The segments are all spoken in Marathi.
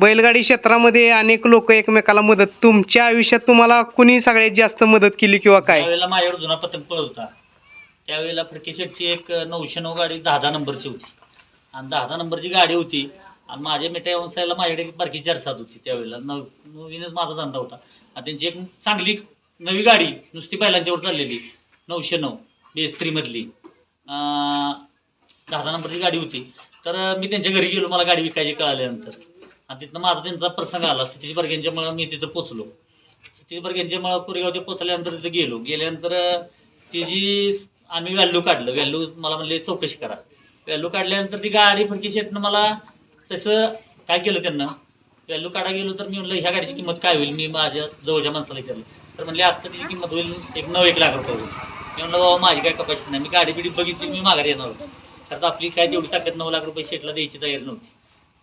बैलगाडी क्षेत्रामध्ये अनेक लोक एकमेकाला मदत तुमच्या आयुष्यात तुम्हाला कुणी सगळ्यात जास्त मदत केली किंवा काय? त्यावेळेला माझ्याकडे जुना पतंग पळत होता त्यावेळेला फडके शेटची एक नऊशे नऊ गाडी दहा दहा नंबरची होती. आणि दहा दहा नंबरची गाडी होती आणि माझ्या मिठ्या व्यवसायाला माझ्याकडे एक बारकी जरसात होती त्यावेळेला. नव नवीनच माझा धंदा होता. आणि त्यांची एक चांगली नवी गाडी नुसती बैलांच्यावर चाललेली नऊशे नऊ बेस थ्रीमधली दहा दहा नंबरची गाडी होती. तर मी त्यांच्या घरी गेलो मला गाडी विकायची कळाल्यानंतर. आणि तिथनं माझा त्यांचा प्रसंग आला. सतीश बर्गेंच्यामुळं मी तिथं पोचलो सतीश बर्गेंच्यामुळं कोरेगाव ते पोचल्यानंतर तिथं गेलो. गेल्यानंतर ती जी आम्ही व्हॅल्यू काढलं. व्हॅल्यू मला म्हणले चौकशी करा. व्हॅल्यू काढल्यानंतर ती गाडी फडकी शेटनं मला तसं काय केलं त्यांना? व्हॅल्यू काढा गेलो तर मी म्हणलं ह्या गाडीची किंमत काय होईल? मी माझ्या जवळच्या माणसाला विचारलं. तर म्हणले आत्ता तिची किंमत होईल एक नऊ एक लाख रुपये होईल. मी म्हणलं बाबा माझी काय कपाशी नाही. मी गाडी बिडी बघितली मी माघारी येणार होतो. तर आपली काय तेवढी ताकद नऊ लाख रुपये शेटला द्यायची तयारी नव्हती.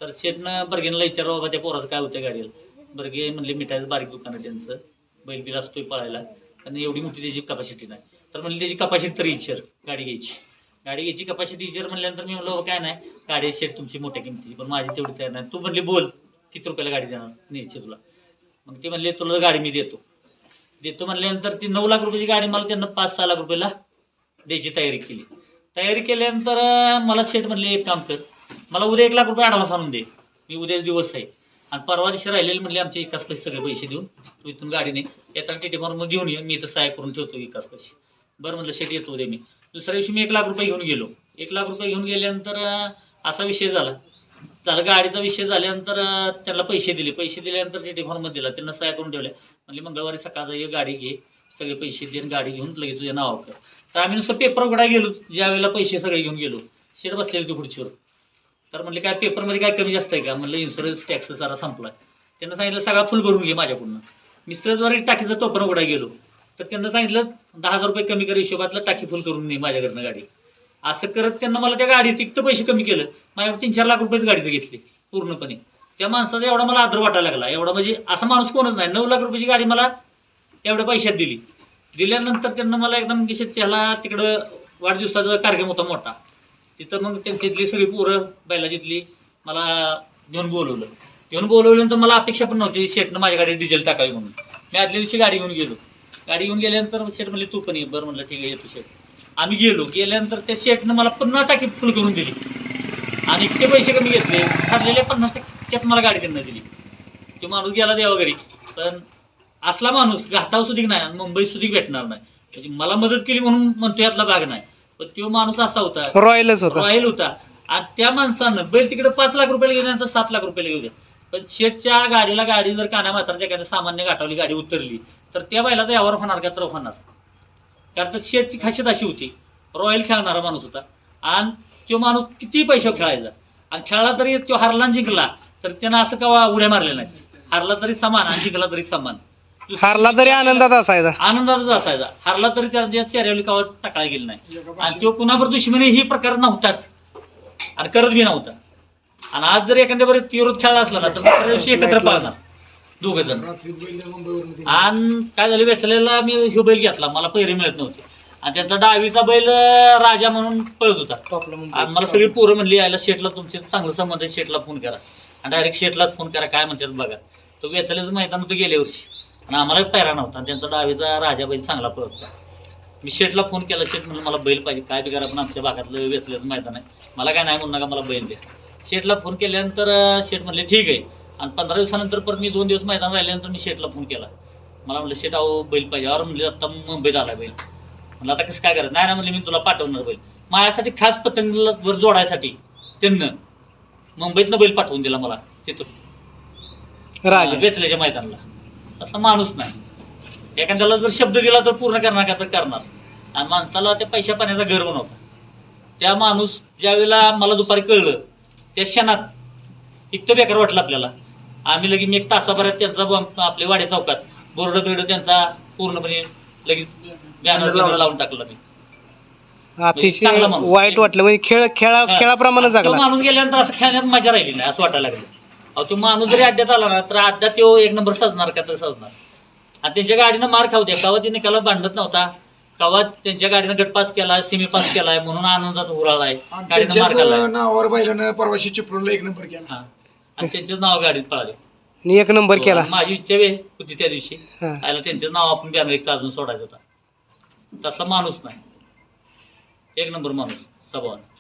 तर शेटनं बर्गेनला विचारलं बाबा त्या पोराचं काय होतं गाडीला बर्गे म्हणले मिठाचं बारीक दुकान आहे त्यांचं. बैल बिल असतोय पळायला. आणि एवढी मोठी त्याची कपॅसिटी नाही. तर म्हणले त्याची कपॅसिटी तरी इचर गाडी घ्यायची. गाडी घ्यायची कपॅसिटी इचर म्हणल्यानंतर मी म्हणलो बाबा काय नाही. गाडी शेट तुमची मोठ्या किमतीची पण माझी तेवढी तयार नाही. तू म्हणले बोल किती रुपयाला गाडी देणार? न्यायची तुला. मग ते म्हणले तुला गाडी मी देतो. देतो म्हणल्यानंतर ती नऊ लाख रुपयाची गाडी मला त्यांना पाच सहा लाख रुपयाला द्यायची तयारी केली. तयारी केल्यानंतर मला शेट म्हणले एक काम कर मला उद्या एक लाख रुपये ॲडव्हान्स आणून दे. मी उद्याच दिवस आहे. आणि परवा दिवशी राहिलेले म्हणले आमचे एकाच पैसे सगळे पैसे देऊन. तू इथून गाडीने येताना टी टी मग घेऊन ये. मी इथं सहाय्य करून ठेवतो एकाच पैसे. बरं म्हटलं शेट येतो उद्या मी. दुसऱ्या दिवशी मी एक लाख रुपये घेऊन गेलो. एक लाख रुपये घेऊन गेल्यानंतर असा विषय झाला. झालं गाडीचा विषय झाल्यानंतर त्यांना पैसे दिले. पैसे दिल्यानंतर टी टी दिला. त्यांना सहाय्य करून ठेवल्या म्हणजे मंगळवारी सकाळचा ये गाडी घे. सगळे पैसे दे आणि गाडी घेऊन लगेच तुझ्या नावावर तर आम्ही नुसतं पेपर उघडा गेलो. ज्या वेळेला पैसे सगळे घेऊन गेलो. शेट बसलेली तू खुर्चीवर. तर म्हणले काय पेपरमध्ये काय कमी जास्त आहे का? म्हणलं इन्शुरन्स टॅक्स जरा संपला त्यांना सांगितलं सगळा फुल भरून घे माझ्याकडून. मी सहजवारी टाकीचं टोपण उघडा गेलो. तर त्यांना सांगितलं दहा हजार रुपये कमी कर हिशोबातलं टाकी फुल करून नाही माझ्याकडनं गाडी. असं करत त्यांना मला त्या गाडीत इतकं पैसे कमी केलं. माझ्या तीन चार लाख रुपयेच गाडीचं घेतली पूर्णपणे. त्या माणसाचा एवढा मला आदर वाटायला लागला. एवढा म्हणजे असा माणूस कोणच नाही. नऊ लाख रुपयाची गाडी मला एवढ्या पैशात दिली. दिल्यानंतर त्यांना मला एकदम ह्याला तिकडं वाढदिवसाचा कार्यक्रम होता मोठा. तिथं मग त्यांच्यातली सगळी पोरं बैला जिथली मला घेऊन बोलवलं. घेऊन बोलवल्यानंतर मला अपेक्षा पण नव्हती शेटनं माझ्या गाडीत डिझेल टाकावी म्हणून. मी आदल्या दिवशी गाडी घेऊन गेलो. गाडी घेऊन गेल्यानंतर शेट म्हणले तू पण ये बरं म्हणलं ठीक आहे येतो शेट आम्ही गेलो. गेल्यानंतर त्या शेटनं मला पुन्हा टाकी फुल करून दिली. आणि इतके पैसे कमी घेतले. ठरलेले पन्नास टक्क्यात मला गाडी त्यांना दिली. तो माणूस गेला देवा घरी. पण असला माणूस घाटाव सुधीक नाही आणि मुंबई सुधीक भेटणार नाही. म्हणजे मला मदत केली म्हणून म्हणतो यातला भाग नाही. पण तो माणूस असा होता. रॉयलच होता. रॉयल होता. आणि त्या माणसानं बैल तिकडे पाच लाख रुपयाला घेऊन तर सात लाख रुपयाला घेऊ द्या पण शेटच्या गाडीला गाडी जर काना मात्र एखाद्या सामान्य गाठावली गाडी उतरली तर त्या बैलाचा यावर होणार का? तर होणार. कारण तर शेटची खासियत अशी होती. रॉयल खेळणारा माणूस होता. आणि तो माणूस किती पैसे खेळायचा? आणि खेळला तरी तो हरला जिंकला तर त्यानं असं कवा उड्या मारल्या नाही हरला तरी समान आणि जिंकला तरी समान. हारला तरी आनंदात असायचा. आनंदातच असायचा. हरला तरी त्याच्या चेहऱ्यावर कवा टाकायला गेलं नाही. आणि तो कुणावर दुश्मनी ही प्रकार नव्हताच. आणि करत बी नव्हता. आणि आज जर एखाद्या बरं तीव्रत खेळला असला ना तर दुसऱ्या दिवशी एकत्र पाळणार. दोघ जण. आणि काय झालं वेचलेला मी ह्यो बैल घेतला. मला पैरे मिळत नव्हते. आणि त्यांचा डावीचा बैल राजा म्हणून पळत होता. आणि मला सगळी पोरं म्हणली यायला शेटला तुमचे चांगलं संबंध आहे शेटला फोन करा. आणि डायरेक्ट शेटलाच फोन करा काय म्हणतात बघा. तो वेचल्याचं मैदान होतं गेल्या वर्षी. आणि आम्हाला पैरा नव्हता. आणि त्यांचा डावीचा राजा बैल चांगला पळत होता. मी शेटला फोन केला शेट म्हणलं मला बैल पाहिजे. काय बी करा पण आमच्या भागातलं वेचल्याचं मैदान आहे. मला काय नाही म्हणू नका मला बैल द्या. शेटला फोन केल्यानंतर शेट म्हणले ठीक आहे. आणि पंधरा दिवसानंतर परत मी दोन दिवस मैदान राहिल्यानंतर मी शेटला फोन केला. मला म्हणलं शेट अहो बैल पाहिजे. अरे म्हणले आता मुंबईत आला बैल. म्हणलं आता कसं काय करायचं नाही ना म्हणले मी तुला पाठवणार बैल. माझ्यासाठी खास पतंगला वर जोडायसाठी त्यांना मुंबईतनं बैल पाठवून दिला मला तिथून. राजा. वेचल्याच्या मैदानाला. तसा माणूस नाही. एखाद्याला जर शब्द दिला तर पूर्ण करणार का तर करणार. आणि माणसाला त्या पैशा पाण्याचा गर्व नव्हता त्या माणूस ज्यावेळेला मला दुपारी कळलं त्या क्षणात इतकं बेकार वाटलं आपल्याला. आम्ही लगेच मी एक तासाभरात त्यांचा आपले वाडे चौकात बोर्ड बिर्ड त्यांचा पूर्णपणे लगेच बॅनर बिनर लावून टाकला मी. अतिशय माणूस. वाईट वाटलं. म्हणजे खेळ खेळा. खेळाप्रमाणे माणूस गेल्यानंतर असं खेळण्यात मजा राहिली नाही असं वाटायला लागलं. अहो तो माणूस जरी अड्ड्यात आला ना तर अड्ड्यात तो एक नंबर सजणार का तर सजणार. आणि त्यांच्या गाडीनं मार खाऊ द्या. कवा तिने निकाला बांधत नव्हता कवा त्यांच्या गाडीनं गट पास केला सिमी पास केलाय म्हणून आनंदात उराळाय गाडीनं मार खाल्लाय. नावावर बैलानं परवाशी चिपळूणला एक नंबर केला. हा. आणि त्यांचेच नाव गाडीत पळाले. आणि एक नंबर केला. आणि माझी इच्छा बी होती त्या दिवशी. हा. आयला त्यांचं नाव आपण बॅनर एक अजून सोडायचं होता. तसा माणूस नाही. एक नंबर माणूस स्वभावानं.